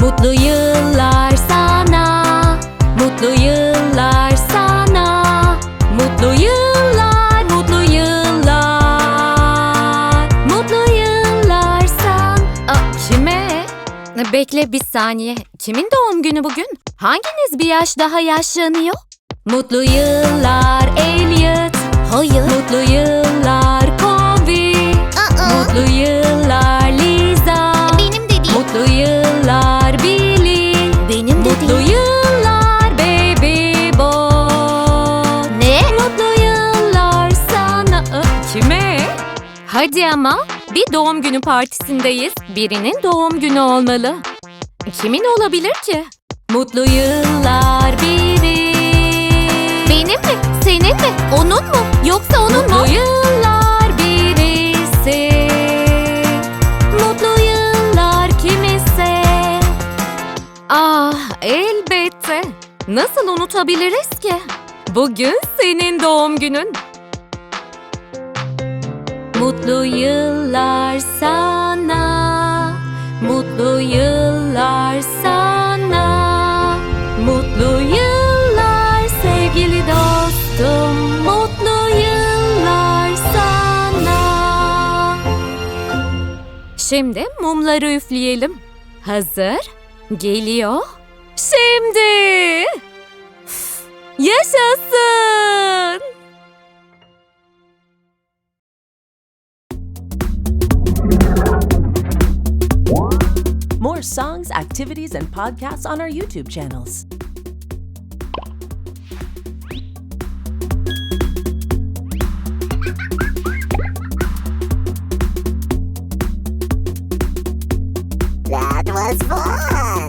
Mutlu yıllar sana Mutlu yıllar sana Mutlu yıllar, mutlu yıllar Mutlu yıllar san Aa, Kime? Bekle bir saniye Kimin doğum günü bugün? Hanginiz bir yaş daha yaşlanıyor? Mutlu yıllar Elliot Hayır Mutlu yıllar Hadi ama bir doğum günü partisindeyiz. Birinin doğum günü olmalı. Kimin olabilir ki? Mutlu yıllar biri. Benim mi? Senin mi? Onun mu? Yoksa onun mu? Mutlu yıllar birisi. Mutlu yıllar kimisi. Ah elbette. Nasıl unutabiliriz ki? Bugün senin doğum günün. Mutlu yıllar sana. Mutlu yıllar sana. Mutlu yıllar sevgili dostum. Mutlu yıllar sana. Şimdi mumları üfleyelim. Hazır? Geliyor. Şimdi. Yaşasın. More songs, activities, and podcasts on our YouTube channels. That was fun.